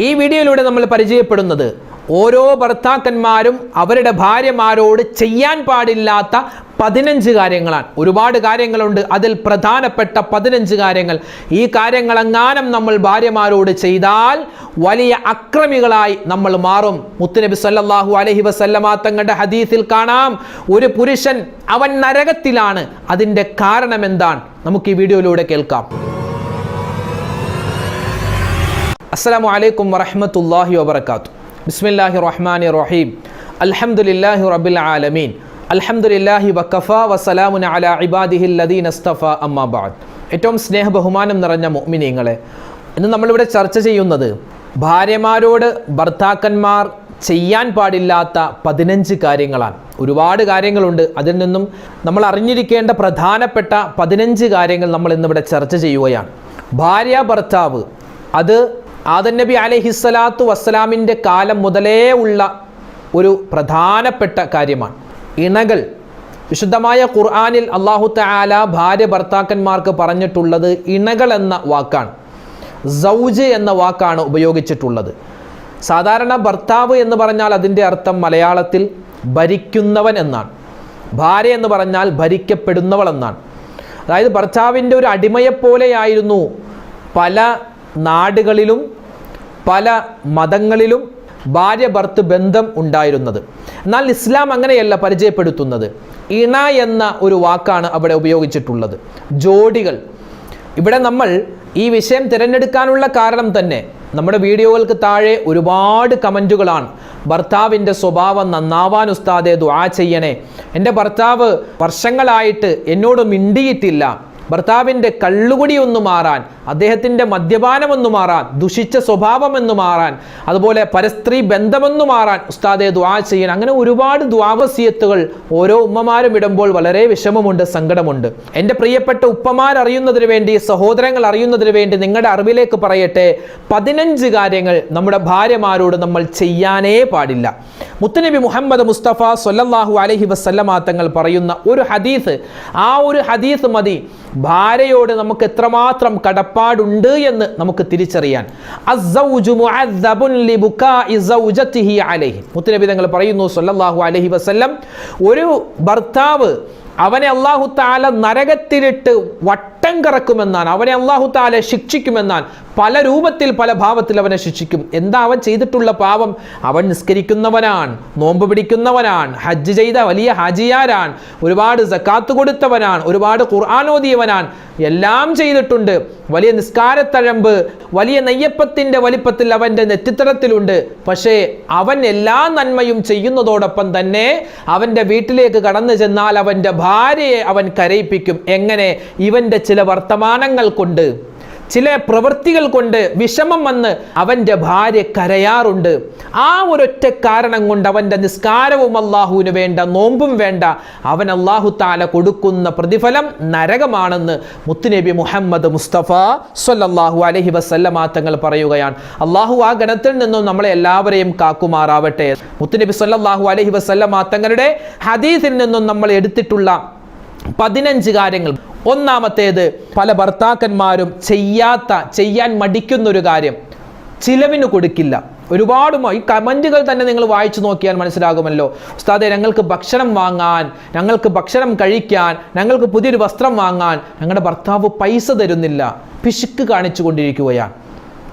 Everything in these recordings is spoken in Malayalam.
ഈ വീഡിയോയിലൂടെ നമ്മൾ പരിചയപ്പെടുന്നത് ഓരോ ഭർത്താക്കന്മാരും അവരുടെ ഭാര്യമാരോട് ചെയ്യാൻ പാടില്ലാത്ത പതിനഞ്ച് കാര്യങ്ങളാണ്. ഒരുപാട് കാര്യങ്ങളുണ്ട്. അതിൽ പ്രധാനപ്പെട്ട പതിനഞ്ച് കാര്യങ്ങൾ. ഈ കാര്യങ്ങളെങ്ങാനും നമ്മൾ ഭാര്യമാരോട് ചെയ്താൽ വലിയ അക്രമികളായി നമ്മൾ മാറും. മുത്തുനബി സല്ലാഹു അലഹി വസല്ലമ തങ്ങളുടെ ഹദീസിൽ കാണാം. ഒരു പുരുഷൻ അവൻ നരകത്തിലാണ്. അതിന്റെ കാരണം എന്താണ്? നമുക്ക് ഈ വീഡിയോയിലൂടെ കേൾക്കാം. അസ്സലാമു വലൈക്കും വറഹ്മത്തുള്ളാഹി വാത്തു ബിസ്മില്ലാഹി റഹ്മാൻ റഹീം. അൽഹംദുലില്ലാഹി റബ്ബിൽ ആലമീൻ. അൽഹംദുലില്ലാഹി വക്കഫ വസലാമുൻ അല ഇബാദിഹിൽ അമ്മാബാദ് ഏറ്റവും സ്നേഹ ബഹുമാനം നിറഞ്ഞ മുഅ്മിനീങ്ങളെ ഇന്ന് നമ്മളിവിടെ ചർച്ച ചെയ്യുന്നത് ഭാര്യമാരോട് ഭർത്താക്കന്മാർ ചെയ്യാൻ പാടില്ലാത്ത പതിനഞ്ച് കാര്യങ്ങളാണ്. ഒരുപാട് കാര്യങ്ങളുണ്ട്. അതിൽ നിന്നും നമ്മൾ അറിഞ്ഞിരിക്കേണ്ട പ്രധാനപ്പെട്ട പതിനഞ്ച് കാര്യങ്ങൾ നമ്മൾ ഇന്നിവിടെ ചർച്ച ചെയ്യുകയാണ്. ഭാര്യ ഭർത്താവ് അത് ആദൻ നബി അലഹിസ്സലാത്തു വസ്സലാമിന്റെ കാലം മുതലേ ഉള്ള ഒരു പ്രധാനപ്പെട്ട കാര്യമാണ്. ഇണകൾ വിശുദ്ധമായ ഖുർആാനിൽ അള്ളാഹു തആല ഭാര്യ ഭർത്താക്കന്മാർക്ക് പറഞ്ഞിട്ടുള്ളത് ഇണകൾ എന്ന വാക്കാണ്. സൗജ് എന്ന വാക്കാണ് ഉപയോഗിച്ചിട്ടുള്ളത്. സാധാരണ ഭർത്താവ് എന്ന് പറഞ്ഞാൽ അതിന്റെ അർത്ഥം മലയാളത്തിൽ ഭരിക്കുന്നവൻ എന്നാണ്. ഭാര്യ എന്ന് പറഞ്ഞാൽ ഭരിക്കപ്പെടുന്നവൾ എന്നാണ്. അതായത് ഭർത്താവിന്റെ ഒരു അടിമയെപ്പോലെയായിരുന്നു പല നാടുകളിലും പല മതങ്ങളിലും ഭാര്യ ഭർത്ത് ബന്ധം ഉണ്ടായിരുന്നത്. എന്നാൽ ഇസ്ലാം അങ്ങനെയല്ല പരിചയപ്പെടുത്തുന്നത്. ഇണ എന്ന ഒരു വാക്കാണ് അവിടെ ഉപയോഗിച്ചിട്ടുള്ളത്. ജോഡികൾ. ഇവിടെ നമ്മൾ ഈ വിഷയം തിരഞ്ഞെടുക്കാനുള്ള കാരണം തന്നെ നമ്മുടെ വീഡിയോകൾക്ക് താഴെ ഒരുപാട് കമന്റുകളാണ്. ഭർത്താവിന്റെ സ്വഭാവം നന്നാവാൻ ഉസ്താദേ ദുആ ചെയ്യണേ. എന്റെ ഭർത്താവ് വർഷങ്ങളായിട്ട് എന്നോട് മിണ്ടിയിട്ടില്ല. ഭർത്താവിന്റെ കള്ളുകുടി ഒന്ന് മാറാൻ അദ്ദേഹത്തിന്റെ മദ്യപാനമൊന്നു മാറാൻ ദുഷിച്ച സ്വഭാവം എന്ന് മാറാൻ അതുപോലെ പരസ്ത്രീ ബന്ധമെന്നു മാറാൻ ഉസ്താദെ ദ്വാ ചെയ്യാൻ അങ്ങനെ ഒരുപാട് ദ്വാവസീയത്തുകൾ ഓരോ ഉമ്മമാരും ഇടുമ്പോൾ വളരെ വിഷമമുണ്ട് സങ്കടമുണ്ട്. എന്റെ പ്രിയപ്പെട്ട ഉപ്പമാർ അറിയുന്നതിന് വേണ്ടി സഹോദരങ്ങൾ അറിയുന്നതിന് വേണ്ടി നിങ്ങളുടെ അറിവിലേക്ക് പറയട്ടെ പതിനഞ്ച് കാര്യങ്ങൾ നമ്മുടെ ഭാര്യമാരോട് നമ്മൾ ചെയ്യാനേ പാടില്ല. മുത്തനബി മുഹമ്മദ് മുസ്തഫ സൊല്ലാഹു അലഹി വസ്ല്ലമാ തങ്ങൾ പറയുന്ന ഒരു ഹദീസ് ആ ഒരു ഹദീസ് മതി. ഭാര്യയോട് നമുക്ക് എത്രമാത്രം കടപ്പാടുണ്ട് എന്ന് നമുക്ക് തിരിച്ചറിയാൻ. മുത്തനബി തങ്ങൾ പറയുന്നു സല്ലാഹു അലഹി വസ്ല്ലം ഒരു ഭർത്താവ് അവനെ അള്ളാഹു താല നരകത്തിലിട്ട് വട്ടം കറക്കുമെന്നാണ്. അവനെ അള്ളാഹു താല ശിക്ഷിക്കുമെന്നാണ്. പല രൂപത്തിൽ പല ഭാവത്തിൽ അവനെ ശിക്ഷിക്കും. എന്താ അവൻ ചെയ്തിട്ടുള്ള പാപം? അവൻ നിസ്കരിക്കുന്നവനാണ് നോമ്പ് പിടിക്കുന്നവനാണ് ഹജ്ജ് ചെയ്ത വലിയ ഹാജിയാരാണ് ഒരുപാട് സക്കാത്ത് കൊടുത്തവനാണ് ഒരുപാട് ഖുർആാനോദിയവനാണ് എല്ലാം ചെയ്തിട്ടുണ്ട്. വലിയ നിസ്കാരത്തഴമ്പ് വലിയ നെയ്യപ്പത്തിന്റെ വലിപ്പത്തിൽ അവന്റെ നെറ്റിത്തടത്തിലുണ്ട്. പക്ഷേ അവൻ എല്ലാ നന്മയും ചെയ്യുന്നതോടൊപ്പം തന്നെ അവന്റെ വീട്ടിലേക്ക് കടന്നു ചെന്നാൽ അവന്റെ ഭാര്യയെ അവൻ കരയിപ്പിക്കും. എങ്ങനെ? ഇവന്റെ ചില വർത്തമാനങ്ങൾ കൊണ്ട്. ചില പ്രവൃത്തികൾ കൊണ്ട് വിഷമം വന്ന് അവന്റെ ഭാര്യ കരയാറുണ്ട്. ആ ഒരൊറ്റ കാരണം കൊണ്ട് അവന്റെ നിസ്കാരവും അള്ളാഹുവിന് വേണ്ട നോമ്പും വേണ്ട. അവൻ അള്ളാഹു താല കൊടുക്കുന്ന പ്രതിഫലം നരകമാണെന്ന് മുത്തുനബി മുഹമ്മദ് മുസ്തഫ സൊല്ലാഹു അലഹി വസല്ലമ തങ്ങൾ പറയുകയാണ്. അള്ളാഹു ആ ഗണത്തിൽ നിന്നും നമ്മളെ എല്ലാവരെയും കാക്കുമാറാവട്ടെ. മുത്തുനബി സൊല്ലാഹു അലഹി വസല്ലമ തങ്ങളുടെ ഹദീസിൽ നിന്നും നമ്മൾ എടുത്തിട്ടുള്ള പതിനഞ്ച് കാര്യങ്ങൾ. ഒന്നാമത്തേത് പല ഭർത്താക്കന്മാരും ചെയ്യാത്ത ചെയ്യാൻ മടിക്കുന്നൊരു കാര്യം. ചിലവിന് കൊടുക്കില്ല. ഒരുപാട് ഈ കമന്റുകൾ തന്നെ നിങ്ങൾ വായിച്ചു നോക്കിയാൽ മനസ്സിലാകുമല്ലോ. ഉസ്താദെ ഞങ്ങൾക്ക് ഭക്ഷണം വാങ്ങാൻ ഞങ്ങൾക്ക് ഭക്ഷണം കഴിക്കാൻ ഞങ്ങൾക്ക് പുതിയൊരു വസ്ത്രം വാങ്ങാൻ ഞങ്ങളുടെ ഭർത്താവ് പൈസ തരുന്നില്ല. പിശുക്ക് കാണിച്ചു കൊണ്ടിരിക്കുകയാണ്.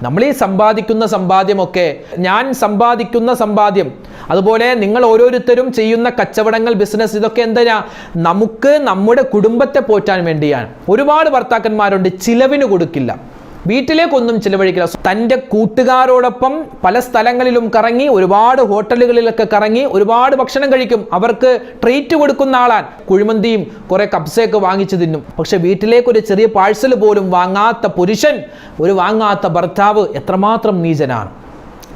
നമ്മൾ ഈ സമ്പാദിക്കുന്ന സമ്പാദ്യമൊക്കെ ഞാൻ സമ്പാദിക്കുന്ന സമ്പാദ്യം അതുപോലെ നിങ്ങൾ ഓരോരുത്തരും ചെയ്യുന്ന കച്ചവടങ്ങൾ ബിസിനസ് ഇതൊക്കെ എന്തിനാ? നമുക്ക് നമ്മുടെ കുടുംബത്തെ പോറ്റാൻ വേണ്ടിയാണ്. ഒരുപാട് ഭർത്താക്കന്മാരുണ്ട് ചിലവിന് കൊടുക്കില്ല. വീട്ടിലേക്കൊന്നും ചിലവഴിക്കില്ല. തന്റെ കൂട്ടുകാരോടൊപ്പം പല സ്ഥലങ്ങളിലും കറങ്ങി ഒരുപാട് ഹോട്ടലുകളിലൊക്കെ കറങ്ങി ഒരുപാട് ഭക്ഷണം കഴിക്കും. അവർക്ക് ട്രീറ്റ് കൊടുക്കുന്ന ആളാൻ കുഴിമന്തിയും കുറെ കബ്സയൊക്കെ വാങ്ങിച്ചു തിന്നും. പക്ഷെ വീട്ടിലേക്ക് ഒരു ചെറിയ പാഴ്സൽ പോലും വാങ്ങാത്ത പുരുഷൻ ഒരു വാങ്ങാത്ത ഭർത്താവ് എത്രമാത്രം നീചനാണ്.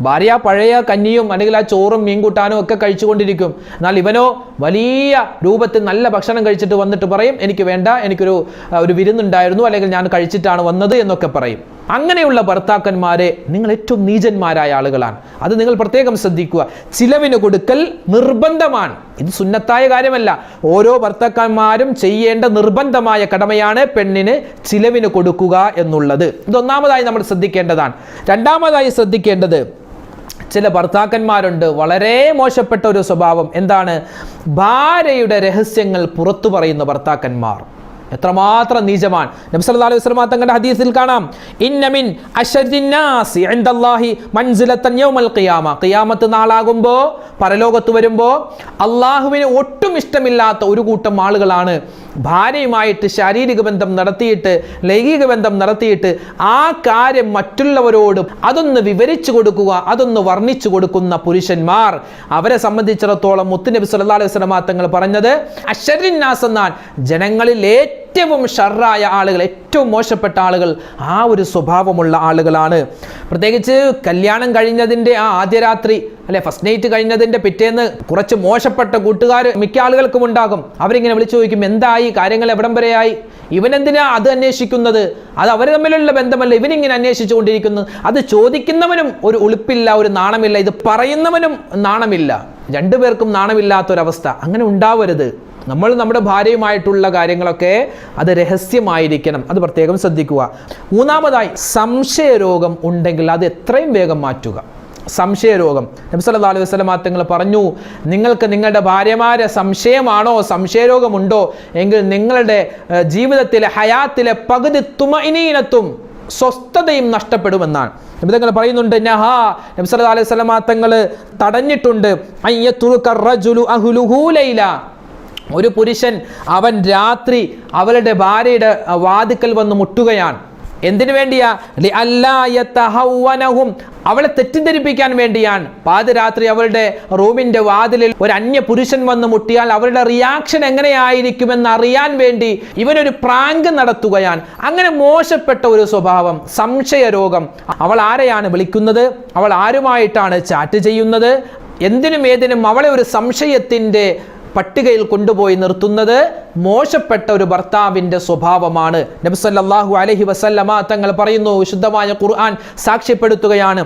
ഭാര്യ പഴയ കഞ്ഞിയും അല്ലെങ്കിൽ ആ ചോറും മീൻകൂട്ടാനും ഒക്കെ കഴിച്ചുകൊണ്ടിരിക്കും. എന്നാൽ ഇവനോ വലിയ രൂപത്തിൽ നല്ല ഭക്ഷണം കഴിച്ചിട്ട് വന്നിട്ട് പറയും എനിക്ക് വേണ്ട എനിക്കൊരു ഒരു വിരുന്നുണ്ടായിരുന്നു അല്ലെങ്കിൽ ഞാൻ കഴിച്ചിട്ടാണ് വന്നത് എന്നൊക്കെ പറയും. അങ്ങനെയുള്ള ഭർത്താക്കന്മാരെ നിങ്ങൾ ഏറ്റവും നീചന്മാരായ ആളുകളാണ്. അത് നിങ്ങൾ പ്രത്യേകം ശ്രദ്ധിക്കുക. ചിലവിന് കൊടുക്കൽ നിർബന്ധമാണ്. ഇത് സുന്നത്തായ കാര്യമല്ല. ഓരോ ഭർത്താക്കന്മാരും ചെയ്യേണ്ട നിർബന്ധമായ കടമയാണ് പെണ്ണിന് ചിലവിന് കൊടുക്കുക എന്നുള്ളത്. ഇതൊന്നാമതായി നമ്മൾ ശ്രദ്ധിക്കേണ്ടതാണ്. രണ്ടാമതായി ശ്രദ്ധിക്കേണ്ടത് ചില ഭർത്താക്കന്മാരുണ്ട്. വളരെ മോശപ്പെട്ട ഒരു സ്വഭാവം. എന്താണ്? ഭാര്യയുടെ രഹസ്യങ്ങൾ പുറത്തു പറയുന്ന ഭർത്താക്കന്മാർ. എത്രമാത്രം നീചമാണ് നബി സല്ലല്ലാഹു അലൈഹി വസല്ലം തങ്ങളുടെ ഹദീസിൽ കാണാം. ഇന്നമിൻ ഇൻദല്ലാഹി യൗമൽ ഖിയാമ. ഖിയാമത്ത് നാളാകുമ്പോൾ പരലോകത്ത് വരുമ്പോൾ അള്ളാഹുവിന് ഒട്ടും ഇഷ്ടമില്ലാത്ത ഒരു കൂട്ടം ആളുകളാണ് ഭാര്യയുമായിട്ട് ശാരീരിക ബന്ധം നടത്തിയിട്ട് ലൈംഗിക ബന്ധം നടത്തിയിട്ട് ആ കാര്യം മറ്റുള്ളവരോട് അതൊന്ന് വിവരിച്ചു കൊടുക്കുക അതൊന്ന് വർണിച്ചു കൊടുക്കുന്ന പുരുഷന്മാർ. അവരെ സംബന്ധിച്ചിടത്തോളം മുത്തുനബി സല്ലല്ലാഹു അലൈഹി വസല്ലം തങ്ങൾ പറഞ്ഞത് അശ്വരിന്നാസ് എന്നാൽ ജനങ്ങളിൽ ഏറ്റവും ഷർറായ ആളുകൾ ഏറ്റവും മോശപ്പെട്ട ആളുകൾ ആ ഒരു സ്വഭാവമുള്ള ആളുകളാണ്. പ്രത്യേകിച്ച് കല്യാണം കഴിഞ്ഞതിന്റെ ആ ആദ്യ രാത്രി അല്ലെ ഫസ്റ്റ് നൈറ്റ് കഴിഞ്ഞതിന്റെ പിറ്റേന്ന് കുറച്ച് മോശപ്പെട്ട കൂട്ടുകാർ മിക്ക ആളുകൾക്കും ഉണ്ടാകും. അവരിങ്ങനെ വിളിച്ചു ചോദിക്കും എന്തായി? കാര്യങ്ങൾ എവിടം വരെയായി? ഇവനെന്തിനാ അത് അന്വേഷിക്കുന്നത്? അത് അവർ തമ്മിലുള്ള ബന്ധമല്ല ഇവനിങ്ങനെ അന്വേഷിച്ചു കൊണ്ടിരിക്കുന്നത് അത് ചോദിക്കുന്നവനും ഒരു ഉളുപ്പില്ല ഒരു നാണമില്ല ഇത് പറയുന്നവനും നാണമില്ല. രണ്ടുപേർക്കും നാണമില്ലാത്തൊരവസ്ഥ. അങ്ങനെ ഉണ്ടാവരുത്. നമ്മൾ നമ്മുടെ ഭാര്യയുമായിട്ടുള്ള കാര്യങ്ങളൊക്കെ അത് രഹസ്യമായിരിക്കണം. അത് പ്രത്യേകം ശ്രദ്ധിക്കുക. മൂന്നാമതായി സംശയരോഗം ഉണ്ടെങ്കിൽ അത് എത്രയും വേഗം മാറ്റുക. സംശയരോഗം. നബി സല്ലല്ലാഹു അലൈഹി വസല്ലം തങ്ങൾ പറഞ്ഞു നിങ്ങൾക്ക് നിങ്ങളുടെ ഭാര്യമാരെ സംശയമാണോ? സംശയരോഗമുണ്ടോ? എങ്കിൽ നിങ്ങളുടെ ജീവിതത്തിലെ ഹയാത്തിലെ പകുതി തുമഇനീനത്തും സ്വസ്ഥതയും നഷ്ടപ്പെടുമെന്നാണ്. നബിതങ്ങൾ പറയുന്നുണ്ട് നഹാ നബി സല്ലല്ലാഹു അലൈഹി വസല്ലം തങ്ങൾ തടഞ്ഞിട്ടുണ്ട്. അയ്യതുൽ റജുലു അഹ്ലുഹു ലൈല. ഒരു പുരുഷൻ അവൻ രാത്രി അവളുടെ ഭാര്യയുടെ വാതുക്കൽ വന്ന് മുട്ടുകയാണ്. എന്തിനു വേണ്ടിയാ? അവളെ തെറ്റിദ്ധരിപ്പിക്കാൻ വേണ്ടിയാണ്. പാതിരാത്രി അവളുടെ റൂമിന്റെ വാതിലിൽ ഒരു അന്യ പുരുഷൻ വന്ന് മുട്ടിയാൽ അവരുടെ റിയാക്ഷൻ എങ്ങനെയായിരിക്കുമെന്ന് അറിയാൻ വേണ്ടി ഇവനൊരു പ്രാങ്ക് നടത്തുകയാണ്. അങ്ങനെ മോശപ്പെട്ട ഒരു സ്വഭാവം സംശയരോഗം അവൾ ആരെയാണ് വിളിക്കുന്നത്? അവൾ ആരുമായിട്ടാണ് ചാറ്റ് ചെയ്യുന്നത്? എന്തിനും ഏതിനും അവളെ ഒരു സംശയത്തിന്റെ പട്ടികയിൽ കൊണ്ടുപോയി നിർത്തുന്നത് മോശപ്പെട്ട ഒരു ഭർത്താവിന്റെ സ്വഭാവമാണ്. നബിസല്ലാഹു അലഹി വസല്ലമ തങ്ങൾ പറയുന്നു വിശുദ്ധമായ ഖുർആൻ സാക്ഷ്യപ്പെടുത്തുകയാണ്.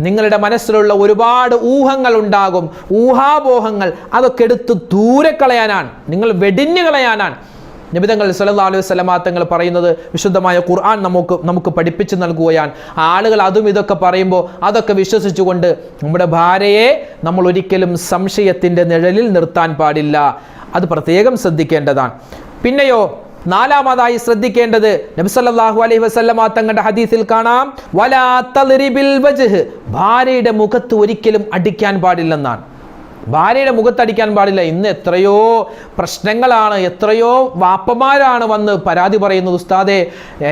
നിങ്ങളുടെ മനസ്സിലുള്ള ഒരുപാട് ഊഹങ്ങൾ ഉണ്ടാകും. ഊഹാപോഹങ്ങൾ അതൊക്കെ എടുത്ത് ദൂരെ കളയാനാണ്. നിങ്ങൾ വെടിഞ്ഞു കളയാനാണ്. നബിതങ്ങൾ സല്ലല്ലാഹു അലൈഹി വസല്ലമ തങ്ങൾ പറയുന്നത് വിശുദ്ധമായ ഖുർആൻ നമുക്ക് നമുക്ക് പഠിപ്പിച്ചു നൽകുകയാണ്. ആളുകൾ അതും ഇതൊക്കെ പറയുമ്പോൾ അതൊക്കെ വിശ്വസിച്ചുകൊണ്ട് നമ്മുടെ ഭാര്യയെ നമ്മൾ ഒരിക്കലും സംശയത്തിന്റെ നിഴലിൽ നിർത്താൻ പാടില്ല. അത് പ്രത്യേകം ശ്രദ്ധിക്കേണ്ടതാണ്. പിന്നെയോ നാലാമതായി ശ്രദ്ധിക്കേണ്ടത് നബിസല്ലാഹു അലൈഹി വസല്ലമ തങ്ങളുടെ ഹദീസിൽ കാണാം വലാ ഭാര്യയുടെ മുഖത്ത് ഒരിക്കലും അടിക്കാൻ പാടില്ലെന്നാണ്. ഭാര്യയുടെ മുഖത്തടിക്കാൻ പാടില്ല. ഇന്ന് എത്രയോ പ്രശ്നങ്ങളാണ് എത്രയോ വാപ്പമാരാണ് വന്ന് പരാതി പറയുന്നത്. ഉസ്താദെ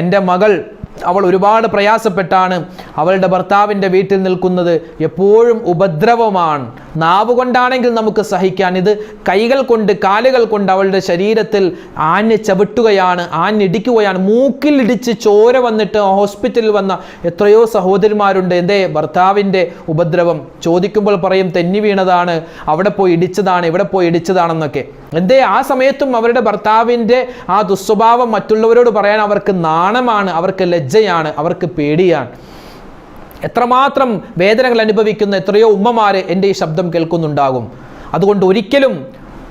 എന്റെ മകൾ അവൾ ഒരുപാട് പ്രയാസപ്പെട്ടാണ് അവളുടെ ഭർത്താവിന്റെ വീട്ടിൽ നിൽക്കുന്നത്. എപ്പോഴും ഉപദ്രവമാണ്. നാവ് കൊണ്ടാണെങ്കിൽ നമുക്ക് സഹിക്കാൻ. ഇത് കൈകൾ കൊണ്ട് കാലുകൾ കൊണ്ട് അവളുടെ ശരീരത്തിൽ ആഞ്ഞ് ചവിട്ടുകയാണ് ആഞ്ഞിടിക്കുകയാണ് മൂക്കിലിടിച്ച് ചോര വന്നിട്ട് ഹോസ്പിറ്റലിൽ വന്ന എത്രയോ സഹോദരിമാരുണ്ട്. എന്തേ? ഭർത്താവിന്റെ ഉപദ്രവം. ചോദിക്കുമ്പോൾ പറയും തെന്നി വീണതാണ് അവിടെ പോയി ഇടിച്ചതാണ് ഇവിടെ പോയി ഇടിച്ചതാണെന്നൊക്കെ. എന്തേ? ആ സമയത്തും അവരുടെ ഭർത്താവിന്റെ ആ ദുസ്വഭാവം മറ്റുള്ളവരോട് പറയാൻ അവർക്ക് നാണമാണ് അവർക്ക് ലജ്ജയാണ് അവർക്ക് പേടിയാണ്. എത്രമാത്രം വേദനകൾ അനുഭവിക്കുന്ന എത്രയോ ഉമ്മമാര് എന്റെ ഈ ശബ്ദം കേൾക്കുന്നുണ്ടാകും. അതുകൊണ്ട് ഒരിക്കലും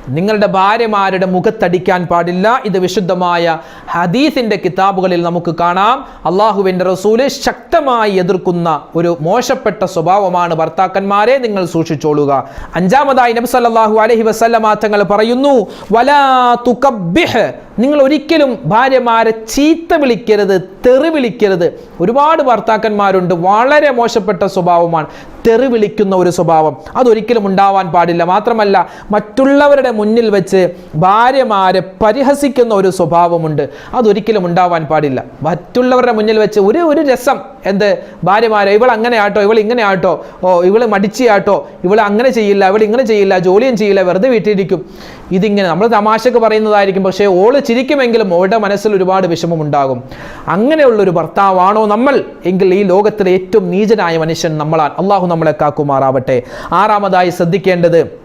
നിങ്ങളുടെ ഭാര്യമാരുടെ മുഖത്തടിക്കാൻ പാടില്ല. ഇത് വിശുദ്ധമായ ഹദീസിന്റെ കിതാബുകളിൽ നമുക്ക് കാണാം. അള്ളാഹുവിന്റെ റസൂൽ ശക്തമായി എതിർക്കുന്ന ഒരു മോശപ്പെട്ട സ്വഭാവമാണ് ഭർത്താക്കന്മാരെ. നിങ്ങൾ സൂക്ഷിച്ചോളുക. അഞ്ചാമതായി നബി അലഹി അലൈഹി വസല്ലമ തങ്ങൾ പറയുന്നു വലാ തുകബ്ബിഹ് നിങ്ങൾ ഒരിക്കലും ഭാര്യമാരെ ചീത്ത വിളിക്കരുത് തെറി വിളിക്കരുത്. ഒരുപാട് ഭർത്താക്കന്മാരുണ്ട് വളരെ മോശപ്പെട്ട സ്വഭാവമാണ്. തെറി വിളിക്കുന്ന ഒരു സ്വഭാവം. അതൊരിക്കലും ഉണ്ടാവാൻ പാടില്ല. മാത്രമല്ല മറ്റുള്ളവരുടെ മുന്നിൽ വെച്ച് ഭാര്യമാരെ പരിഹസിക്കുന്ന ഒരു സ്വഭാവമുണ്ട്. അതൊരിക്കലും ഉണ്ടാവാൻ പാടില്ല. മറ്റുള്ളവരുടെ മുന്നിൽ വെച്ച് ഒരു ഒരു രസം. എന്ത്? ഭാര്യമാരെ ഇവൾ അങ്ങനെ ആട്ടോ ഇവൾ ഇങ്ങനെ ആട്ടോ. ഓ ഇവൾ മടിച്ചിയാട്ടോ. ഇവൾ അങ്ങനെ ചെയ്യില്ല ഇവൾ ഇങ്ങനെ ചെയ്യില്ല ജോലിയും ചെയ്യില്ല വെറുതെ വീട്ടിലിരിക്കും. ഇതിങ്ങനെ നമ്മൾ തമാശക്ക് പറയുന്നതായിരിക്കും പക്ഷേ ഓൾ ചിരിക്കുമെങ്കിലും ഓളുടെ മനസ്സിൽ ഒരുപാട് വിഷമമുണ്ടാകും. അങ്ങനെയുള്ളൊരു ഭർത്താവാണോ നമ്മൾ? എങ്കിൽ ഈ ലോകത്തിലെ ഏറ്റവും നീചനായ മനുഷ്യൻ നമ്മളാണ് അള്ളാഹു നമ്മളെ കാക്കുമാറാവട്ടെ. ആറാമതായി ശ്രദ്ധിക്കേണ്ടത്